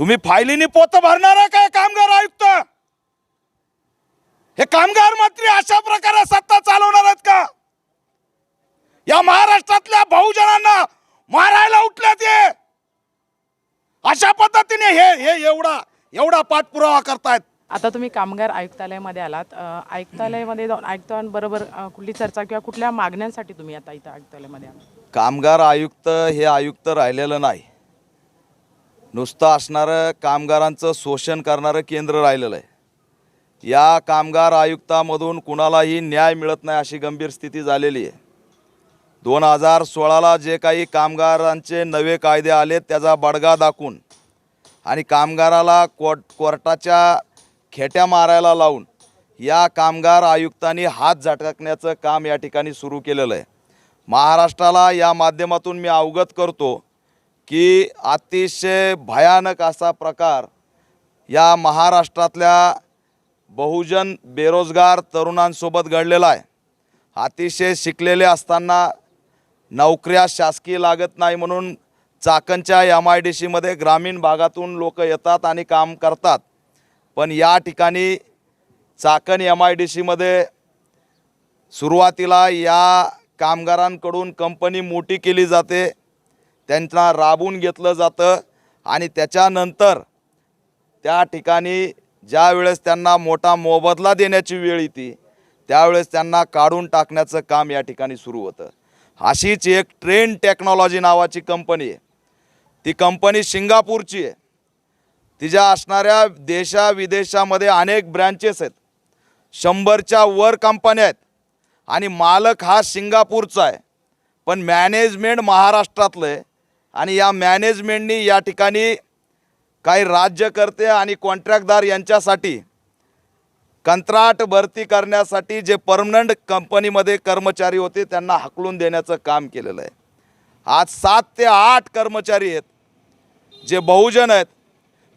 तुम्ही फायलीनी पोत भरणार काय कामगार आयुक्त? हे कामगार मंत्री अशा प्रकारे सत्ता चालवणार आहेत का? या महाराष्ट्रातल्या बहुजनांना मारायला उठल्यात ते अशा पद्धतीने हे हे एवढा एवढा पाठपुरावा करतायत. आता तुम्ही कामगार आयुक्तालयामध्ये आलात. आयुक्तालयामध्ये जाऊन आयुक्तांबरोबर कुठली चर्चा किंवा कुठल्या मागण्यांसाठी तुम्ही आता इथं आयुक्तालयामध्ये आलात? कामगार आयुक्त हे आयुक्त राहिलेलं नाही. नुसतं असणारं कामगारांचं शोषण करणारं केंद्र राहिलेलं आहे. या कामगार आयुक्तामधून कुणालाही न्याय मिळत नाही अशी गंभीर स्थिती झालेली आहे. दोन हजार सोळाला जे काही कामगारांचे नवे कायदे आले त्याचा बडगा दाखवून आणि कामगाराला कोर्ट कोर्टाच्या खेट्या मारायला लावून या कामगार आयुक्तांनी हात झटकण्याचं काम या ठिकाणी सुरू केलेलं आहे. महाराष्ट्राला या माध्यमातून मी अवगत करतो की अतिशय भयानक असा प्रकार या महाराष्ट्रातल्या बहुजन बेरोजगार तरुणांसोबत घडलेला आहे. अतिशय शिकलेले असताना नोकऱ्या शासकीय लागत नाही म्हणून चाकणच्या एम आय डी सीमध्ये ग्रामीण भागातून लोक येतात आणि काम करतात. पण या ठिकाणी चाकण एम आय डी सीमध्ये सुरुवातीला या कामगारांकडून कंपनी मोठी केली जाते. त्यांना राबवून घेतलं जातं आणि त्याच्यानंतर त्या ठिकाणी ज्या वेळेस त्यांना मोठा मोबदला देण्याची वेळ येते त्यावेळेस त्यांना काढून टाकण्याचं काम या ठिकाणी सुरू होतं. अशीच एक ट्रेन टेक्नॉलॉजी नावाची कंपनी आहे. ती कंपनी सिंगापूरची आहे. तिच्या असणाऱ्या देशा विदेशामध्ये अनेक ब्रँचेस आहेत. शंभरच्या वर कंपन्या आहेत. आणि मालक हा सिंगापूरचा आहे. पण मॅनेजमेंट महाराष्ट्रातलं आहे. आणि या मॅनेजमेंटनी या ठिकाणी काही राज्यकर्ते आणि कॉन्ट्रॅक्टदार यांच्यासाठी कंत्राट भरती करण्यासाठी जे परमनंट कंपनीमध्ये कर्मचारी होते त्यांना हकलून देण्याचं काम केलेलं आहे. आज सात ते आठ कर्मचारी आहेत जे बहुजन आहेत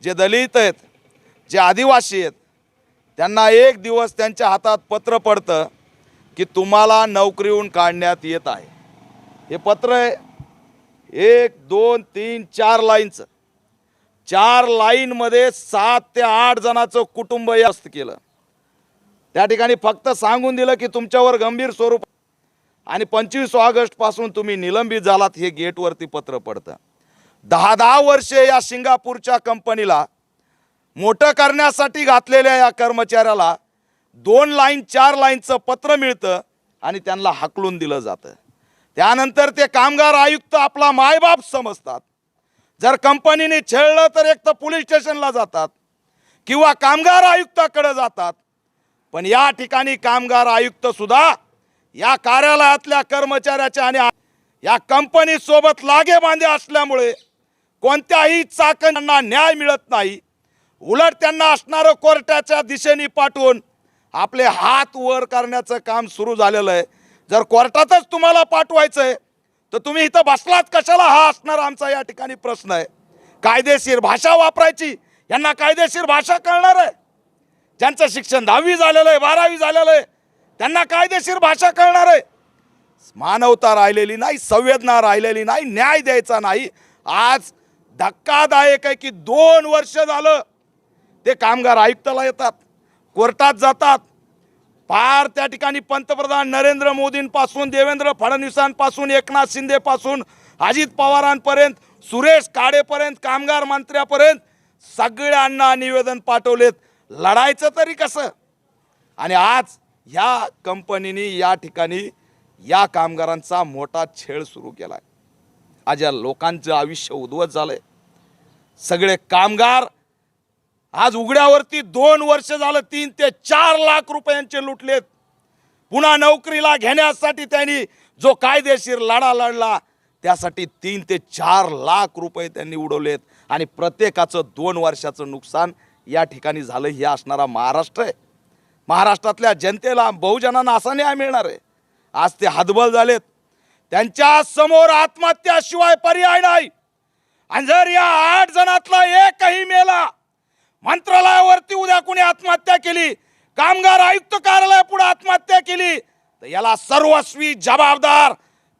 जे दलित आहेत जे आदिवासी आहेत. त्यांना एक दिवस त्यांच्या हातात पत्र पडतं की तुम्हाला नोकरीहून काढण्यात येत आहे. हे पत्र आहे एक दोन तीन चार लाईनचं चार लाईनमध्ये सात ते आठ जणाचं कुटुंब यास्त केलं. त्या ठिकाणी फक्त सांगून दिलं की तुमच्यावर गंभीर स्वरूप आणि पंचवीस ऑगस्टपासून तुम्ही निलंबित झालात हे गेटवरती पत्र पडतं. दहा दहा वर्षे या सिंगापूरच्या कंपनीला मोठं करण्यासाठी घातलेल्या या कर्मचाऱ्याला दोन लाईन चार लाईनचं पत्र मिळतं आणि त्यांना हाकलून दिलं जातं. त्यानंतर ते कामगार आयुक्त आपला मायबाप समजतात. जर कंपनीने छेडलं तर एक तर पोलीस स्टेशनला जातात किंवा कामगार आयुक्ताकडे जातात. पण या ठिकाणी कामगार आयुक्त सुद्धा या कार्यालयातल्या कर्मचाऱ्याच्या आणि या कंपनीसोबत लागे बांधे असल्यामुळे कोणत्याही चाकणांना न्याय मिळत नाही. उलट त्यांना असणारं कोर्टाच्या दिशेने पाठवून आपले हात वर करण्याचं काम सुरू झालेलं आहे. जर कोर्टातच तुम्हाला पाठवायचं आहे तर तुम्ही इथं बसलात कशाला? हा असणार आमचा या ठिकाणी प्रश्न आहे. कायदेशीर भाषा वापरायची यांना कायदेशीर भाषा कळणार आहे. ज्यांचं शिक्षण दहावी झालेलं आहे बारावी झालेलं आहे त्यांना कायदेशीर भाषा कळणार आहे. मानवता राहिलेली नाही संवेदना राहिलेली नाही न्याय द्यायचा नाही. आज धक्कादायक आहे की दोन वर्ष झालं ते कामगार आयुक्ताला येतात कोर्टात जातात पार त्या ठिकाणी पंतप्रधान नरेंद्र मोदींपासून देवेंद्र फडणवीसांपासून एकनाथ शिंदेपासून अजित पवारांपर्यंत सुरेश काडेपर्यंत कामगार मंत्र्यापर्यंत सगळ्यांना निवेदन पाठवलेत. लढायचं तरी कसं? आणि आज ह्या कंपनीने या ठिकाणी या कामगारांचा मोठा छेड सुरू केला आहे आज या लोकांचं आयुष्य उद्धवत झालं आहे सगळे कामगार आज उघड्यावरती दोन वर्ष झालं तीन ते चार लाख रुपयांचे लुटलेत. पुन्हा नोकरीला घेण्यासाठी त्यांनी जो कायदेशीर लढा लढला त्यासाठी तीन ते चार लाख रुपये त्यांनी उडवलेत. आणि प्रत्येकाचं दोन वर्षाचं नुकसान या ठिकाणी झालं हे असणारा महाराष्ट्र आहे. महाराष्ट्रातल्या जनतेला बहुजनांना असा न्याय मिळणार आहे. आज ते हतबल झालेत. त्यांच्यासमोर आत्महत्याशिवाय पर्याय नाही. आणि जर या आठ जणातला एकही मेला मंत्रालयावरती उद्या कोणी आत्महत्या केली कामगार आयुक्त कार्यालयापुढे आत्महत्या केली तर याला सर्वस्वी जबाबदार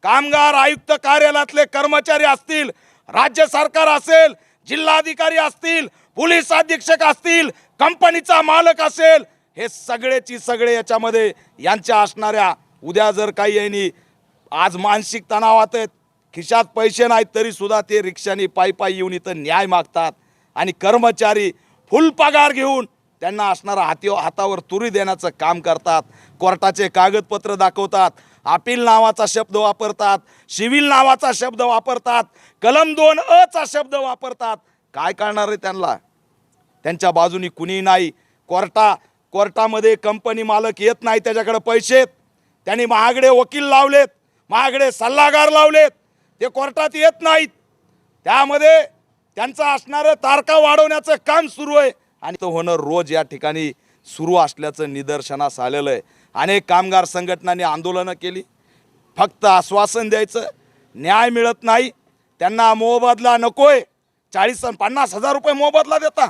कामगार आयुक्त कार्यालयातले कर्मचारी असतील राज्य सरकार असेल जिल्हाधिकारी असतील पोलीस अधीक्षक असतील कंपनीचा मालक असेल हे सगळेची सगळे याच्यामध्ये यांच्या असणाऱ्या उद्या जर काही यांनी आज मानसिक तणावात आहेत खिशात पैसे नाहीत तरीसुद्धा ते रिक्षाने पायी पायी येऊन इथं न्याय मागतात. आणि कर्मचारी फुल पगार घेऊन त्यांना असणारा हाती हातावर तुरी देण्याचं काम करतात. कोर्टाचे कागदपत्र दाखवतात. अपील नावाचा शब्द वापरतात. सिव्हिल नावाचा शब्द वापरतात. कलम दोन अचा शब्द वापरतात. काय करणार आहे त्यांना? त्यांच्या बाजूनी कुणी नाही. कोर्टा कोर्टामध्ये कंपनी मालक येत नाही त्याच्याकडे पैसे आहेत. त्यांनी महागडे वकील लावलेत. महागडे सल्लागार लावलेत. ते कोर्टात येत नाहीत. त्यामध्ये त्यांचं असणारं तारका वाढवण्याचं काम सुरू आहे. आणि तो होणं रोज या ठिकाणी सुरू असल्याचं निदर्शनास आलेलं आहे. अनेक कामगार संघटनांनी आंदोलनं केली. फक्त आश्वासन द्यायचं न्याय मिळत नाही. त्यांना मोबदला नकोय. चाळीस पन्नास हजार रुपये मोबदला देता.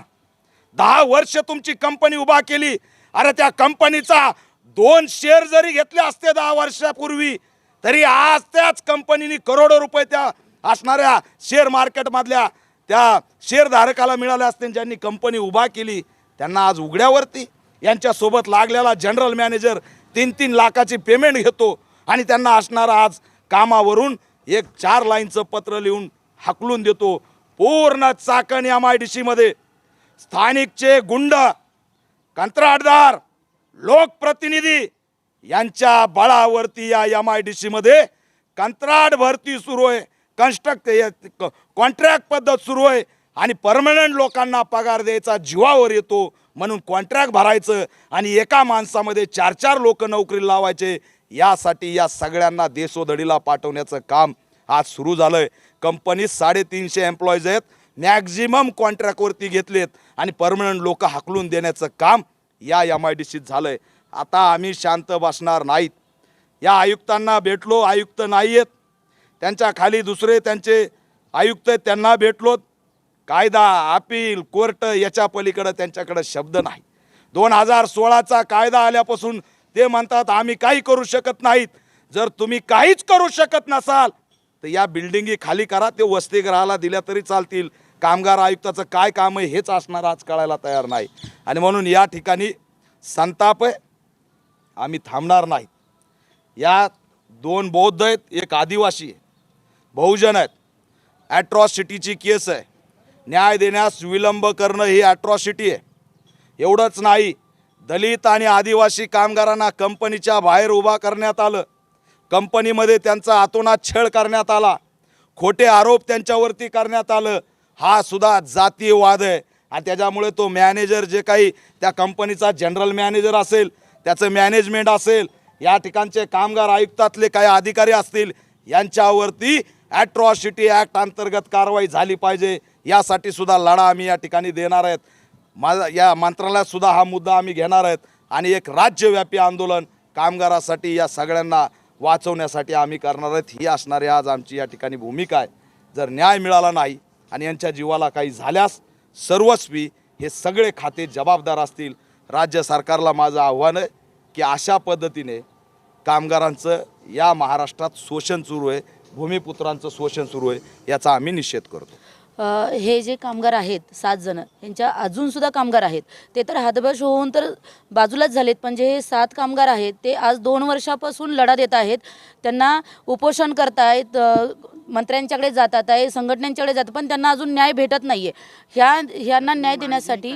दहा वर्ष तुमची कंपनी उभा केली. अरे त्या कंपनीचा दोन शेअर जरी घेतले असते दहा वर्षापूर्वी तरी आज त्याच कंपनीने करोडो रुपये त्या असणाऱ्या शेअर मार्केटमधल्या त्या शेअरधारकाला मिळाल्या असते ज्यांनी कंपनी उभा केली त्यांना आज उघड्यावरती. यांच्यासोबत लागलेला जनरल मॅनेजर तीन तीन लाखाची पेमेंट घेतो आणि त्यांना असणारा आज कामावरून एक चार लाईनचं पत्र लिहून हाकलून देतो. पूर्ण चाकण एम आय डी सीमध्ये स्थानिकचे गुंड कंत्राटदार लोकप्रतिनिधी यांच्या बळावरती या एम आय डी सीमध्ये कंत्राट भरती सुरू आहे. कन्स्ट्रक्ट कॉन्ट्रॅक्ट पद्धत सुरू आहे आणि परमनंट लोकांना पगार द्यायचा जीवावर येतो म्हणून कॉन्ट्रॅक्ट भरायचं आणि एका माणसामध्ये चार चार लोक नोकरी लावायचे यासाठी या सगळ्यांना देशोधडीला पाठवण्याचं काम आज सुरू झालं आहे कंपनीत साडेतीनशे एम्प्लॉईज आहेत मॅक्झिमम कॉन्ट्रॅक्टवरती घेतलेत आणि परमनंट लोक हाकलून देण्याचं काम या एम आय डी सीत झालं आहे आता आम्ही शांत बसणार नाहीत. या आयुक्तांना भेटलो आयुक्त नाही आहेत त्यांच्या खाली दुसरे त्यांचे आयुक्त त्यांना भेटलोत. कायदा अपील कोर्ट याच्या पलीकडं त्यांच्याकडं शब्द नाही. दोन हजार सोळाचा कायदा आल्यापासून ते म्हणतात आम्ही काही करू शकत नाहीत. जर तुम्ही काहीच करू शकत नसाल तर या बिल्डिंगी खाली करा. ते वसतिगृहाला दिल्या तरी चालतील. कामगार आयुक्ताचं काय काम आहे हेच असणार आज कळायला तयार नाही. आणि म्हणून या ठिकाणी संताप आहे. आम्ही थांबणार नाहीत या दोन बौद्ध आहेत एक आदिवासी आहे. बहुजन आहेत. ॲट्रॉसिटीची केस आहे. न्याय देण्यास विलंब करणं ही ॲट्रॉसिटी आहे. एवढंच नाही दलित आणि आदिवासी कामगारांना कंपनीच्या बाहेर उभा करण्यात आलं. कंपनीमध्ये त्यांचा आतोनात छळ करण्यात आला. खोटे आरोप त्यांच्यावरती करण्यात आलं. हा सुद्धा जातीय वाद आहे. आणि त्याच्यामुळे तो मॅनेजर जे काही त्या कंपनीचा जनरल मॅनेजर असेल त्याचं मॅनेजमेंट असेल या ठिकाणचे कामगार आयुक्तातले काही अधिकारी असतील यांच्यावरती ॲट्रॉसिटी ॲक्ट अंतर्गत कारवाई झाली पाहिजे यासाठी सुद्धा लढा आम्ही या ठिकाणी देणार आहेत. माझा या मंत्रालयात सुद्धा हा मुद्दा आम्ही घेणार आहेत आणि एक राज्यव्यापी आंदोलन कामगारासाठी या सगळ्यांना वाचवण्यासाठी आम्ही करणार आहेत. ही असणारी आज आमची या ठिकाणी भूमिका आहे. जर न्याय मिळाला नाही आणि यांच्या जीवाला काही झाल्यास सर्वस्वी हे सगळे खाते जबाबदार असतील. राज्य सरकारला माझं आव्हान आहे की अशा पद्धतीने कामगारांचं या महाराष्ट्रात शोषण सुरू आहे. भूमिपुत्रांचं शोषण सुरू आहे याचा आम्ही निषेध करतो. अ, हे जे कामगार आहेत सात जण यांच्या अजूनसुद्धा कामगार आहेत ते तर हातबश होऊन तर बाजूलाच झालेत पण जे हे सात कामगार आहेत ते आज दोन वर्षापासून लढा देत आहेत त्यांना उपोषण करतायत अ, मंत्र्यांच्याकडे जातात आहे संघटनांच्याकडे जातात पण त्यांना अजून न्याय भेटत नाही आहे ह्या ह्यांना न्याय देण्यासाठी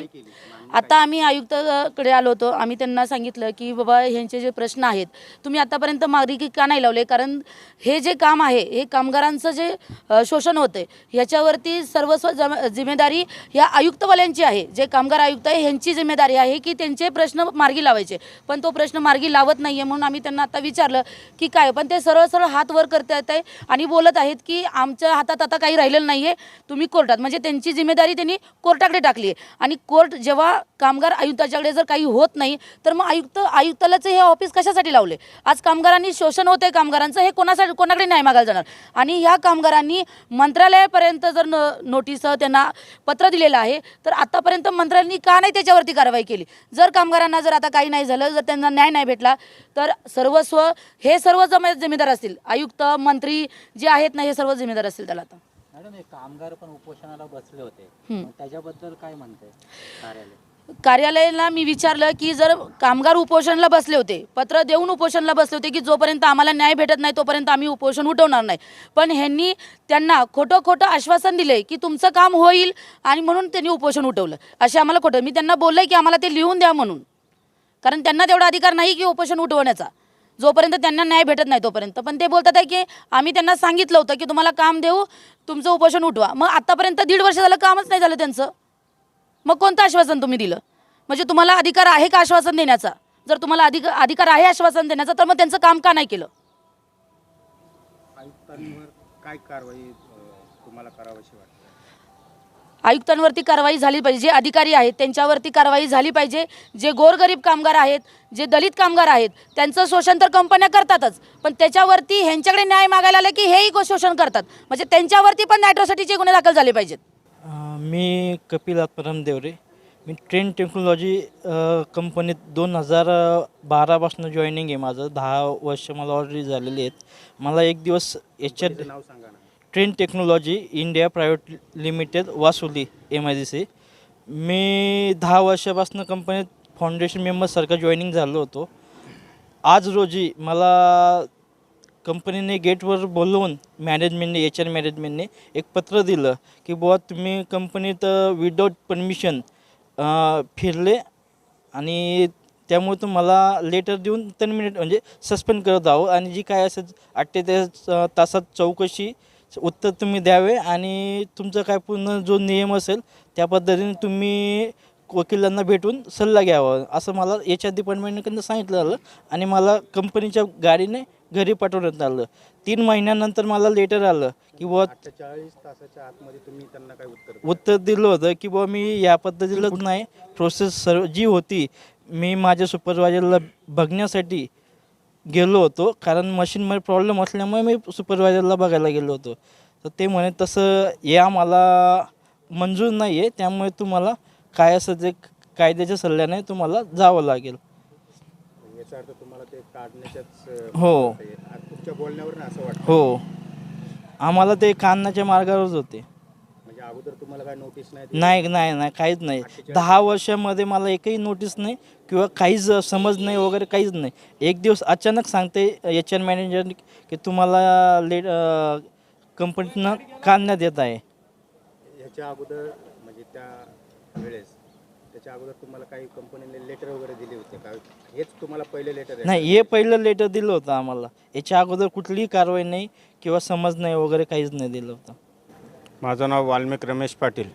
आता आम्ही आयुक्ताकडे आलो होतो. आम्ही त्यांना सांगितलं की बाबा ह्यांचे जे प्रश्न आहेत तुम्ही आतापर्यंत मागणी का नाही लावले? कारण हे जे काम आहे हे कामगारांचं जे शोषण होतं ह्याच्यावरती सर्वस्व जम जिम्मेदारी या आयुक्तवाल्यांची आहे. जे कामगार आयुक्त आहे ह्यांची जिम्मेदारी आहे की त्यांचे प्रश्न मार्गी लावायचे. पण तो प्रश्न मार्गी लावत नाही आहे म्हणून आम्ही त्यांना आता विचारलं की काय? पण ते सरळ सरळ हात वर करत आहे आणि बोलत आहेत की आमच्या हातात आता काही राहिलेलं नाही आहे तुम्ही कोर्टात. म्हणजे त्यांची जिम्मेदारी त्यांनी कोर्टाकडे टाकली आहे आणि कोर्ट जेव्हा कामगार आयुक्ताच्याकडे जर काही होत नाही तर मग आयुक्त आयुक्तालाच हे ऑफिस कशासाठी लावले? आज कामगारांनी शोषण होतंय कामगारांचं हे कोणासाठी कोणाकडे न्याय मागायला जाणार? आणि ह्या कामगारांनी मंत्रालयापर्यंत जर न नोटीस त्यांना पत्र दिलेलं आहे तर आतापर्यंत मंत्र्यांनी का नाही त्याच्यावरती कारवाई केली? जर कामगारांना जर आता काही नाही झालं जर त्यांना न्याय नाही भेटला तर सर्वस्व हे सर्व जम जिम्मेदार असतील. आयुक्त मंत्री जे आहेत ना हे सर्व जिम्मेदार असतील त्याला आता. मॅडम हे कामगार पण उपोषणाला बसले होते. त्याच्याबद्दल काय म्हणते कार्यालय? कार्यालयाला मी विचारलं की जर कामगार उपोषणला बसले होते पत्र देऊन उपोषणला बसले होते की जोपर्यंत आम्हाला न्याय भेटत नाही तोपर्यंत आम्ही उपोषण उठवणार नाही. पण ह्यांनी त्यांना खोटं खोटं आश्वासन दिले की तुमचं काम होईल आणि म्हणून त्यांनी उपोषण उठवलं. असे आम्हाला खोटं मी त्यांना बोललं की आम्हाला ते लिहून द्या म्हणून. कारण त्यांना तेवढा अधिकार नाही की उपोषण उठवण्याचा. जोपर्यंत त्यांना न्याय भेटत नाही तोपर्यंत. पण ते बोलतात आहे की आम्ही त्यांना सांगितलं होतं की तुम्हाला काम देऊ तुमचं उपोषण उठवा. मग आतापर्यंत दीड वर्ष झालं कामच नाही झालं त्यांचं. मग कोणतं आश्वासन तुम्ही दिलं? म्हणजे तुम्हाला अधिकार आहे का आश्वासन देण्याचा? जर तुम्हाला अधिक अधिकार आहे आश्वासन देण्याचा तर मग त्यांचं काम का नाही केलं? आयुक्तांवर काय कारवाई अ, तुम्हाला करावीशी वाटते? आयुक्तांवरती कारवाई झाली पाहिजे जे अधिकारी आहेत त्यांच्यावरती कारवाई झाली पाहिजे जे गोरगरीब कामगार आहेत जे दलित कामगार आहेत त्यांचं शोषण तर कंपन्या करतातच पण त्याच्यावरती ह्यांच्याकडे न्याय मागायला आलं की हेही शोषण करतात. म्हणजे त्यांच्यावरती पण ॲट्रॉसिटीचे गुन्हे दाखल झाले पाहिजेत. मी कपिल आत्माराम देवरे. मी ट्रेन टेक्नॉलॉजी कंपनीत दोन हजार बारापासून जॉईनिंग आहे माझं. दहा वर्ष मला ऑलरेडी झालेली आहेत. मला एक दिवस याच्यात त्याचं नाव सांगा ना. Train technology India private limited Vasuli M I D C मी दहा वर्षापासून कंपनीत फाउंडेशन मेंबरसारखा जॉईनिंग झालो होतो. आज रोजी मला कंपनीने गेटवर बोलवून मॅनेजमेंटने एच आर मॅनेजमेंटने एक पत्र दिलं की बुवा तुम्ही कंपनीत विदाऊट परमिशन फिरले आणि त्यामुळे तुम्हाला लेटर देऊन टर्मिनेट म्हणजे सस्पेंड करत आहो आणि जी काय असेल अठ्ठेचाळीस तासात चौकशी उत्तर तुम्ही द्यावे आणि तुमचा काय पूर्ण जो नियम असेल त्या पद्धतीने तुम्ही वकिलांना भेटून सल्ला घ्यावा. असं मला एच आर डिपार्टमेंटकडनं सांगितलं झालं आणि मला कंपनीच्या गाडीने घरी पाठवण्यात आलं. तीन महिन्यानंतर मला लेटर आलं की बुवा अठ्ठेचाळीस तासाच्या आतमध्ये तुम्ही त्यांना काय उत्तर? उत्तर दिलं होतं की बुवा मी या पद्धतीलाच नाही. प्रोसेस सर्व जी होती मी माझ्या सुपरवायझरला बघण्यासाठी गेलो होतो. कारण मशीनमध्ये प्रॉब्लेम असल्यामुळे मी सुपरवायझरला बघायला गेलो होतो. तर ते म्हणे तसं या मला मंजूर नाही आहे त्यामुळे तुम्हाला काय असं ते कायद्याच्या सल्ल्याने तुम्हाला जावं लागेल. याचा अर्थ तुम्हाला ते काढण्याच्याच अ, हो. तुमच्या बोलण्यावरून असं वाटतं? हो. आम्हाला ते काढण्याच्या मार्गावरच होते. म्हणजे अगोदर तुम्हाला काय नोटीस नाही? नाही नाही नाही काहीच नाही. दहा वर्षामध्ये मला एकही नोटीस नाही किंवा काहीच समज नाही वगैरे काहीच नाही. एक दिवस अचानक सांगते एच आर मॅनेजर की तुम्हाला लेट कंपनीतनं काढण्यात येत आहे. ह्याच्या अगोदर म्हणजे त्या वेळेस त्याच्या अगोदर तुम्हाला काही कंपनीने लेटर वगैरे दिले होते का? हेच तुम्हाला पहिले लेटर आहे नाही हे पहिलं लेटर दिलं होतं आम्हाला. याच्या अगोदर कुठलीही कारवाई नाही किंवा समज नाही वगैरे काहीच नाही दिलं होतं. माझं नाव Valmik Ramesh Patil.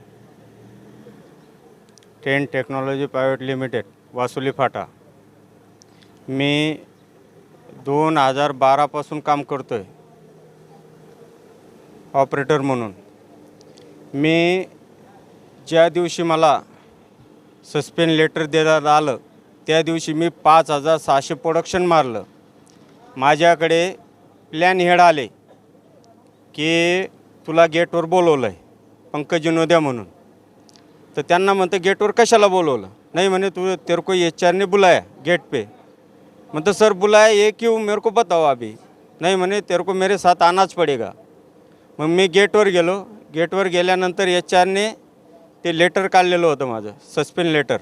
Ten technology private limited Vasuli फाटा. मी दोन हजार बारापासून काम करतो आहे ऑपरेटर म्हणून. मी ज्या दिवशी मला सस्पेंड लेटर देण्यात आलं. त्या दिवशी मी पाच हजार सहाशे प्रोडक्शन मारलं. माझ्याकडे प्लॅन हेड आले की तुला गेटवर बोलवलं आहे पंकज नोद्या म्हणून. तर त्यांना म्हणतं गेटवर कशाला बोलवलं? नहीं म्हणे तू तेरे को एच आर ने बुलाया गेट पे. म्हणतं सर बुलाया ये क्यों मेरे को बताओ अभी. नाही म्हणे तेरे को मेरे साथ आनाच पडेगा. मग मी गेटवर गेलो. गेटवर गेल्यानंतर एच आरने ते लेटर काढलेलं होतं माझं सस्पेंड लेटर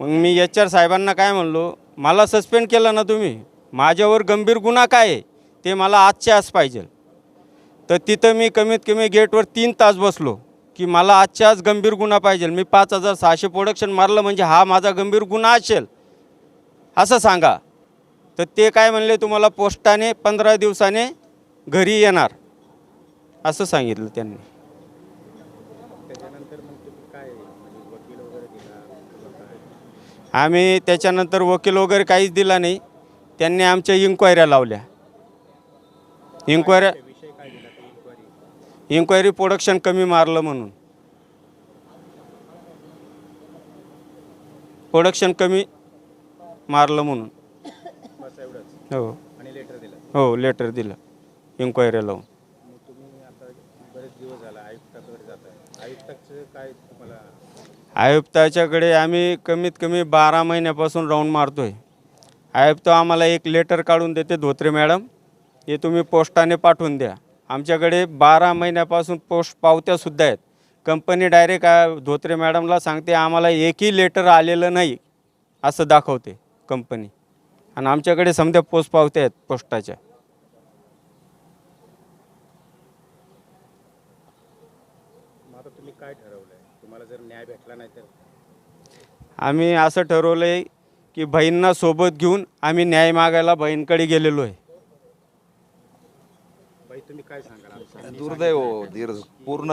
मग मी एच आर साहेबांना काय म्हणलो मला सस्पेंड केलं ना तुम्ही? माझ्यावर गंभीर गुन्हा काय आहे? ते मला आजच्या आज पाहिजे. तर तिथं मी कमीत कमी गेटवर तीन तास बसलो की मला आजच्या आज गंभीर गुन्हा पाहिजे. मी पाच हजार सहाशे प्रोडक्शन मारलं म्हणजे हा माझा गंभीर गुन्हा असेल. असं सांगा. तर ते काय म्हणले तुम्हाला पोस्टाने पंधरा दिवसाने घरी येणार. असं सांगितलं त्यांनी. आम्ही त्याच्यानंतर वकील वगैरे काहीच दिला नाही. त्यांनी आमच्या इन्क्वायऱ्या लावल्या. इन्क्वायऱ्या इन्क्वायरी प्रोडक्शन कमी मारलं म्हणून. प्रोडक्शन कमी मारलं म्हणून. हो. हो लेटर दिलं. इन्क्वायरी लावून. आयुक्ताच्याकडे आम्ही कमीत कमी बारा महिन्यापासून राऊंड मारतो आहे आयुक्त आम्हाला एक लेटर काढून देते धोत्रे मॅडम हे तुम्ही पोस्टाने पाठवून द्या. आमच्याकडे बारा महिन्यापासून पोस्ट पावत्यासुद्धा आहेत. कंपनी डायरेक्ट धोत्रे मॅडमला सांगते आम्हाला एकही लेटर आलेलं नाही असं दाखवते कंपनी आणि आमच्याकडे समजा पोस्ट पावत्या आहेत पोस्टाच्या आम्ही असं ठरवलं आहे की बहीणना सोबत घेऊन आम्ही न्याय मागायला बहीणकडे गेलेलो आहे. दुर्दैव हो, धीर पूर्ण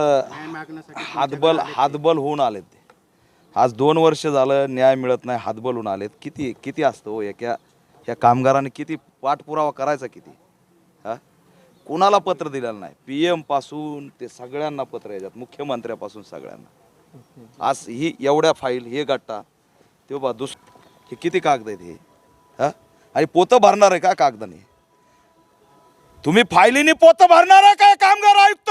हातबल हातबल होऊन आलेत ते. आज दोन वर्ष झालं न्याय मिळत नाही हातबल होऊन आलेत. किती किती असतं हो एका ह्या कामगाराने किती पाठपुरावा करायचा किती? हा? कुणाला पत्र दिलेलं नाही? पी एमपासून ते सगळ्यांना पत्र याच्यात मुख्यमंत्र्यापासून सगळ्यांना. आज ही एवढ्या फाईल हे गट्टा ते बा दुस हे किती कागद आहेत हे? हा? आणि पोतं भरणार आहे का कागदाने? तुम्ही फायलीने पोतं भरणार आहे काय कामगार आयुक्त?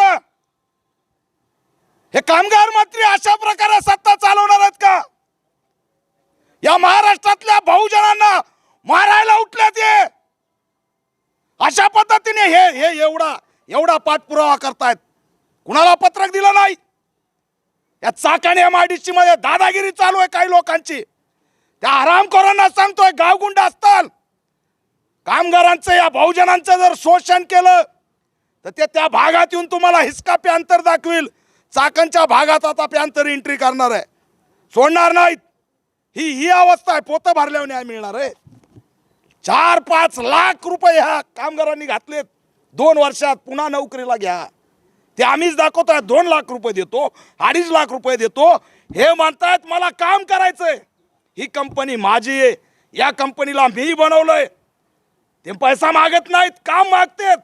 हे कामगार मंत्री अशा प्रकारे सत्ता चालवणार आहेत का? या महाराष्ट्रातल्या बहुजनांना मारायला उठल्यात ते अशा पद्धतीने हे हे एवढा एवढा पाठपुरावा करतायत. कुणाला पत्रक दिलं नाही? या चाकाने एमआयडीसी मध्ये दादागिरी चालू आहे काही लोकांची. त्या आरामखोरांना सांगतोय गावगुंड असताल. कामगारांचं या बहुजनांचं जर शोषण केलं तर ते त्या भागात येऊन तुम्हाला हिसका प्यांतर दाखवील. चाकणच्या भागात आता प्यांतर एंट्री करणार आहे. सोडणार नाहीत. ही ही अवस्था आहे. पोतं भरल्यावर न्याय मिळणार आहे. चार पाच लाख रुपये ह्या कामगारांनी घातलेत. दोन वर्षात पुन्हा नोकरीला घ्या. ते आम्हीच दाखवतोय दोन लाख रुपये देतो अडीच लाख रुपये देतो. हे म्हणतायत मला काम करायचंय. ही कंपनी माझी आहे. या कंपनीला मी बनवलंय. ते पैसा मागत नाहीत काम मागतात.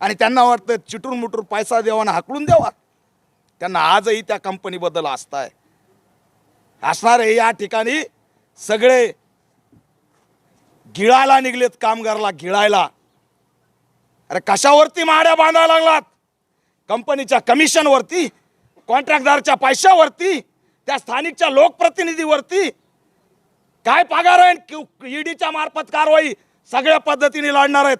आणि त्यांना वाटतं चिटून मुटून पैसा द्यावा आणि हाकलून द्यावा. त्यांना आजही त्या कंपनीबद्दल आस्था आहे. या ठिकाणी सगळे गिळायला निघलेत कामगारला गिळायला. अरे कशावरती माड्या बांधायला लागलात? कंपनीच्या कमिशनवरती कॉन्ट्रॅक्टदारच्या पैशावरती. त्या स्थानिकच्या लोकप्रतिनिधीवरती काय पगार आहे ईडीच्या मार्फत कारवाई सगळ्या पद्धतीने लढणार आहेत.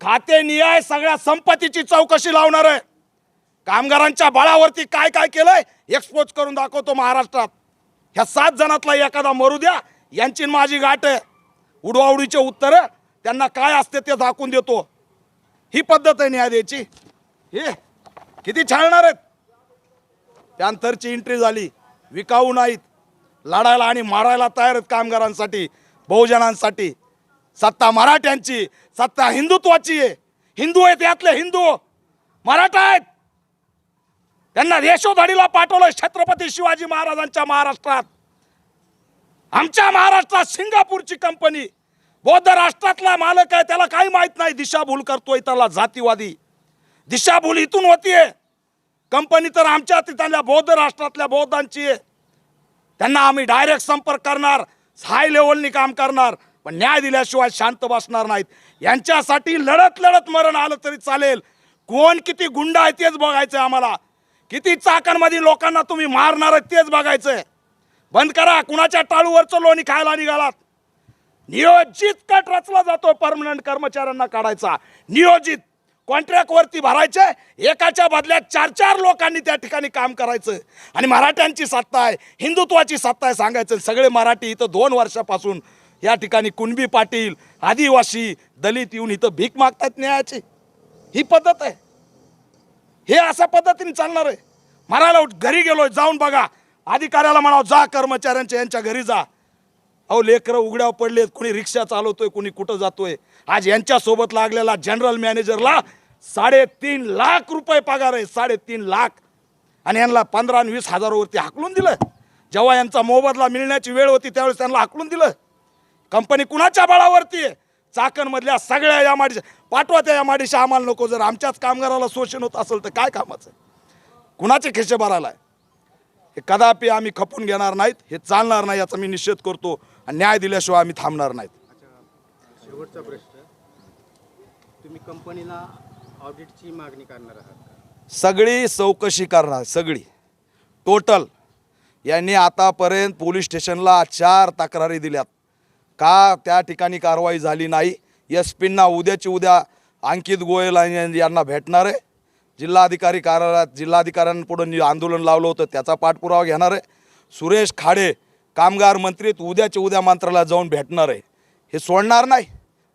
खाते नियाय सगळ्या संपत्तीची चौकशी लावणार आहे. कामगारांच्या बळावरती काय काय केलंय एक्सपोज करून दाखवतो महाराष्ट्रात. ह्या सात जणातला एखादा मरू द्या यांची माझी गाठ आहे. उडवाउडीचे उत्तर त्यांना काय असते ते दाखवून देतो. ही पद्धत आहे न्याय द्यायची हे किती छाळणार आहेत. त्यानंतरची एंट्री झाली. विकाऊ नाहीत. लढायला आणि मारायला तयार आहेत कामगारांसाठी बहुजनांसाठी. सत्ता मराठ्यांची सत्ता हिंदुत्वाची आहे. हिंदू आहेत यातले हिंदू. मराठा आहेत. त्यांना रेशोधडीला पाठवलं छत्रपती शिवाजी महाराजांच्या महाराष्ट्रात. आमच्या महाराष्ट्रात सिंगापूरची कंपनी. बौद्ध राष्ट्रातला मालक आहे त्याला काही माहीत नाही. दिशाभूल करतोय त्याला जातीवादी. दिशाभूल इथून होतीये. कंपनी तर आमच्या तिथल्या बौद्ध राष्ट्रातल्या बौद्धांची आहे. त्यांना आम्ही डायरेक्ट संपर्क करणार हाय लेवलनी काम करणार पण न्याय दिल्याशिवाय शांत बसणार नाहीत. यांच्यासाठी लढत लढत मरण आलं तरी चालेल. कोण किती गुंड आहे तेच बघायचं आम्हाला. किती चाकांमध्ये लोकांना तुम्ही मारणार आहे तेच बघायचंय. बंद करा कुणाच्या टाळूवरचं लोणी खायला निघालात? नियोजित कट रचला जातो परमनंट कर्मचाऱ्यांना काढायचा. नियोजित. कॉन्ट्रॅक्ट वरती भरायचे एकाच्या बदल्यात चार चार लोकांनी त्या ठिकाणी काम करायचं. आणि मराठ्यांची सत्ता आहे हिंदुत्वाची सत्ता आहे सांगायचं. सगळे मराठी इथं दोन वर्षापासून या ठिकाणी कुणबी पाटील आदिवासी दलित येऊन इथं भीक मागतायत न्यायाची. ही पद्धत आहे. हे अशा पद्धतीने चालणार आहे. म्हणाला उठ- घरी गेलोय जाऊन बघा. अधिकाऱ्याला म्हणावं जा कर्मचाऱ्यांच्या यांच्या घरी जा. अहो लेकरं उघड्यावर पडलेत कुणी रिक्षा चालवतोय कुणी कुठं जातोय. आज यांच्यासोबत लागलेला जनरल मॅनेजरला साडेतीन लाख रुपये पगार आहे साडेतीन लाख. आणि यांना पंधरा आणि वीस हजारावरती हाकलून दिलं. जेव्हा यांचा मोबदला मिळण्याची वेळ होती त्यावेळेस त्यांना हाकलून दिलं. कंपनी कुणाच्या बळावरती आहे? चाकणमधल्या सगळ्या या माडीशा पाठवा त्या या माडीशा आम्हाला नको. जर आमच्याच कामगाराला शोषण होत असेल तर काय कामाचं? कुणाचे खिशे भरायला आहे? हे कदापि आम्ही खपून घेणार नाहीत हे चालणार नाही याचा मी निषेध करतो. आणि न्याय दिल्याशिवाय आम्ही थांबणार नाहीत. शेवटचा प्रश्न. तुम्ही कंपनीला ऑडिटची मागणी करणार आहात सगळी चौकशी करणार सगळी. टोटल यांनी आतापर्यंत पोलीस स्टेशनला चार तक्रारी दिल्यात. का त्या ठिकाणी कारवाई झाली नाही? एस पींना उद्याची उद्या अंकित गोयल आणि यांना भेटणार आहे. जिल्हाधिकारी कार्यालयात जिल्हाधिकाऱ्यांपुढं आंदोलन लावलं होतं त्याचा पाठपुरावा घेणार आहे. सुरेश खाडे कामगार मंत्रीत उद्याच्या उद्या मंत्रालयात जाऊन भेटणार आहे. हे सोडणार नाही.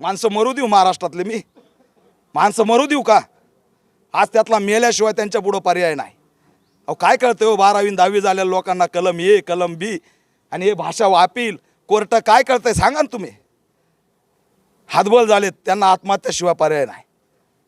माणसं मरू देऊ महाराष्ट्रातले मी. माणसं मरू देऊ का? आज त्यातला मेल्याशिवाय त्यांच्या पुढं पर्याय नाही. अहो काय कळतं हो बारावी दहावी झालेल्या लोकांना कलम ए कलम बी आणि हे भाषा वापील कोर्ट काय कळतंय सांगा ना तुम्ही. हातबल झालेत त्यांना आत्महत्याशिवाय पर्याय नाही.